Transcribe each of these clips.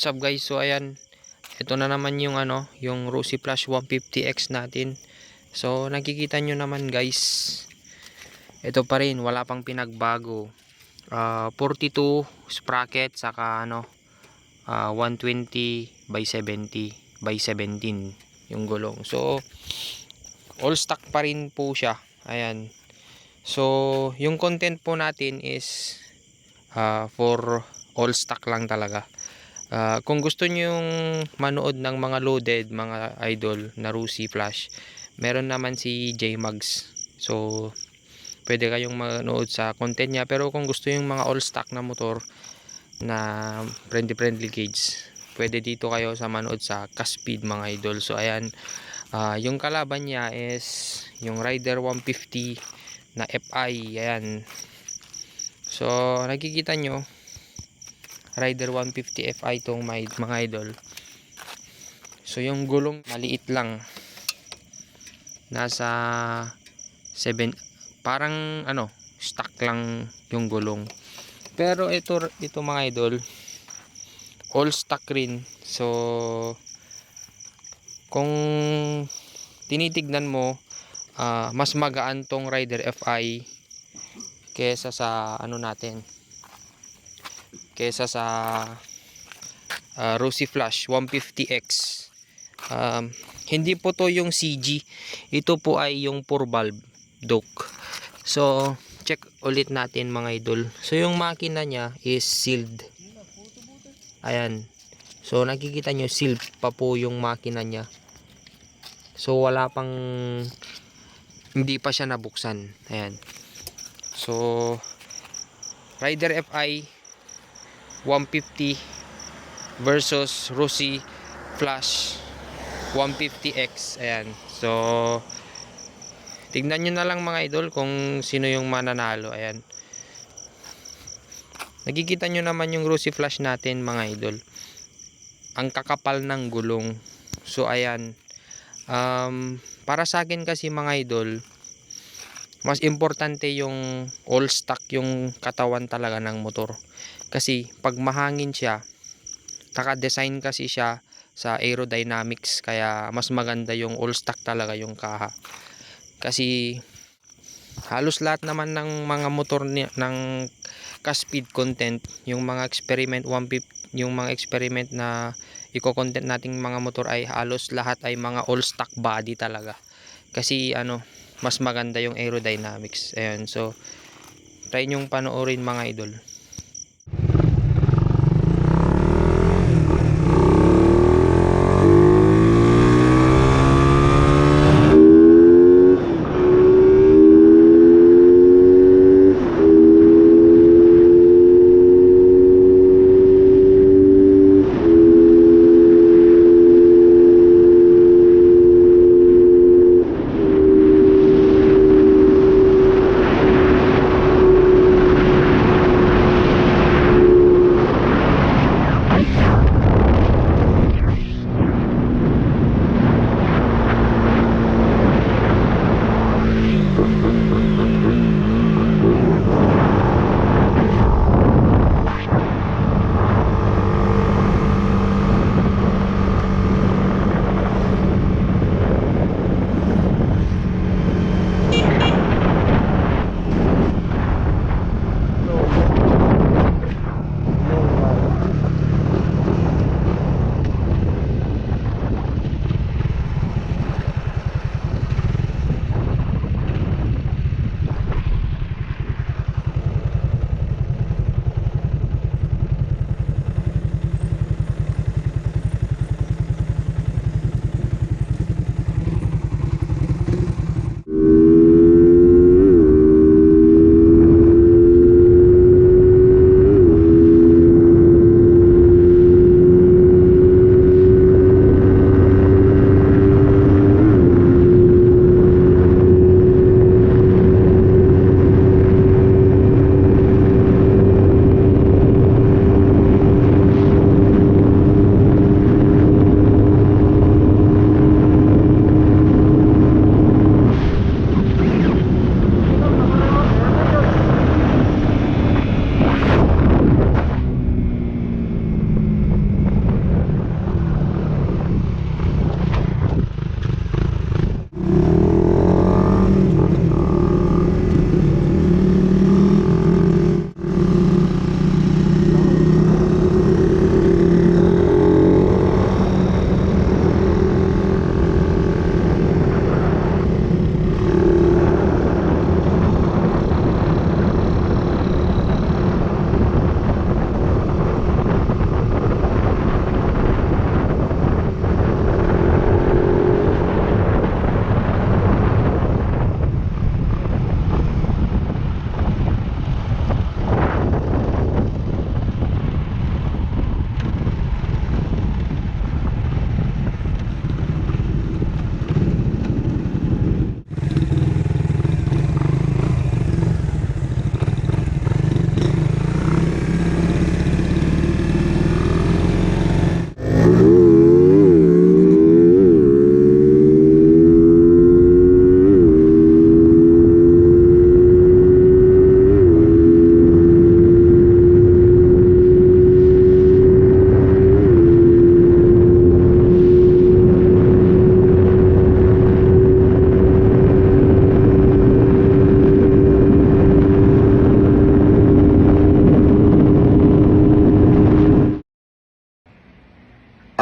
What's up guys? So ayan, ito na naman yung ano, yung Rosy Flash 150X natin. So nakikita nyo naman guys, ito pa rin, wala pang pinagbago. Ah, 42 sprocket saka ano, ah, 120 by 70 by 17 yung gulong. So all stock pa rin po siya. Ayan. So yung content po natin is ah, for all stock lang talaga. Ah, kung gusto niyo yung manood ng mga loaded, mga idol na Rusi Flash, meron naman si J-Mags. So, pwede kayong manood sa content niya. Pero kung gusto yung mga all stock na motor na friendly friendly gauge, pwede dito kayo sa manood sa Caspeed mga idol. So, ayan, ah, yung kalaban niya is yung Rider 150 na FI. Ayan. So, nakikita nyo, Rider 150 Fi tong mga idol. So yung gulong maliit lang. Nasa 7 parang ano, stock lang yung gulong. Pero ito ito mga idol, all stock rin. So kung tinitignan mo, ah, mas magaan tong Rider Fi kesa sa ano natin kesa sa uh, Rosy Flash 150X um, hindi po to yung CG ito po ay yung 4 valve Duke so check ulit natin mga idol. So yung makina niya is sealed. Ayan. So nakikita nyo sealed pa po yung makina niya. So wala pang hindi pa siya nabuksan. Ayan. So Rider FI 150 versus Rossi Flash 150X ayan. So tignan nyo na lang mga idol kung sino yung mananalo. Ayan. Nakikita nyo naman yung Rossi Flash natin mga idol. Ang kakapal ng gulong. So ayan. Um, para sa akin kasi mga idol mas importante yung all stock yung katawan talaga ng motor kasi pag mahangin siya, naka-design kasi siya sa aerodynamics kaya mas maganda yung all stock talaga yung kaha. Kasi halos lahat naman ng mga motor ni, ng ka-speed content, yung mga experiment 150, yung mga experiment na iko-content nating mga motor ay halos lahat ay mga all stock body talaga. Kasi ano, mas maganda yung aerodynamics. Ayun, so try nyong panoorin mga idol.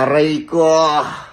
あれ行こう。